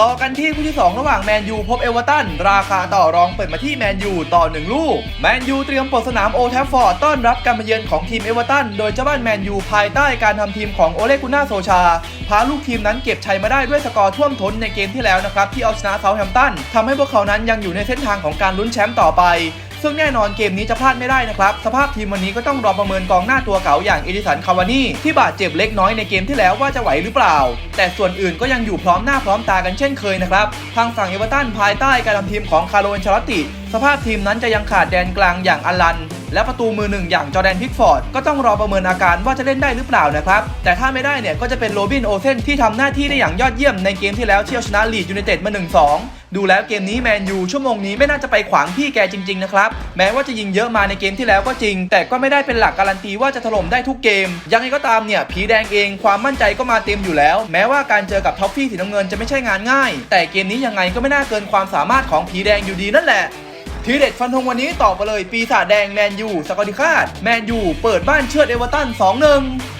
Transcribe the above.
ต่อกันที่คู่ที่ 2 ระหว่างแมนยูพบเอเวอร์ตันราคาต่อรองเปิดมาที่แมนยูต่อ 1 ลูก แมนยูเตรียมเปิดสนามโอแทฟฟอร์ดต้อนรับการมาเยือนของทีมเอเวอร์ตันโดยเจ้าบ้านแมนยูภายใต้การทำทีมของโอเลกุน่าโซชา พาลูกทีมนั้นเก็บชัยมาได้ด้วยสกอร์ท่วมท้นในเกมที่แล้วนะครับที่เอาชนะเซาท์แฮมป์ตันทำให้พวกเขานั้นยังอยู่ในเส้นทางของการลุ้นแชมป์ต่อไป ซึ่งแน่นอนเกมนี้จะพลาดไม่ได้นะครับ สภาพทีมวันนี้ก็ต้องรอประเมินกองหน้าตัวเก่าอย่างเอดิสันคาวานี่ที่บาดเจ็บเล็กน้อยในเกมที่แล้วว่าจะไหวหรือเปล่า แต่ส่วนอื่นก็ยังอยู่พร้อมหน้าพร้อมตากันเช่นเคยนะครับ ทางฝั่งเอเวอร์ตันภายใต้การนำทีมของคาร์โลนชาลอตติ สภาพทีมนั้นจะยังขาดแดนกลางอย่างอลัน และประตูมือหนึ่งอย่างจอแดนพิกฟอร์ดก็ต้องรอประเมินอาการว่าจะเล่นได้หรือเปล่านะครับ แต่ถ้าไม่ได้เนี่ยก็จะเป็นโรบินโอเซนที่ทำหน้าที่ได้อย่างยอดเยี่ยมในเกมที่แล้วที่เอาชนะลีดยูไนเต็ดมา 1-2 ดูแล้วเกมนี้แมนยูชั่วโมงนี้ไม่น่าจะไปขวางพี่แกจริง ๆ นะครับ แม้ว่าจะยิงเยอะมาในเกมที่แล้วก็จริง แต่ก็ไม่ได้เป็นหลักการันตีว่าจะถล่มได้ทุกเกม ยังไงก็ตามเนี่ยผีแดงเองความมั่นใจก็มาเต็มอยู่แล้ว แม้ว่าการเจอกับท็อฟฟี่สีน้ำเงินจะไม่ใช่งานง่าย แต่เกมนี้ยังไงก็ไม่น่าเกินความสามารถของผีแดงอยู่ดีนั่นแหละ ทีเด็ดฟันธงวันนี้ต่อไปเลยปีศาจแดงแมนยูสกอติคาดแมนยูเปิดบ้านเชือดเอเวอร์ตัน2-1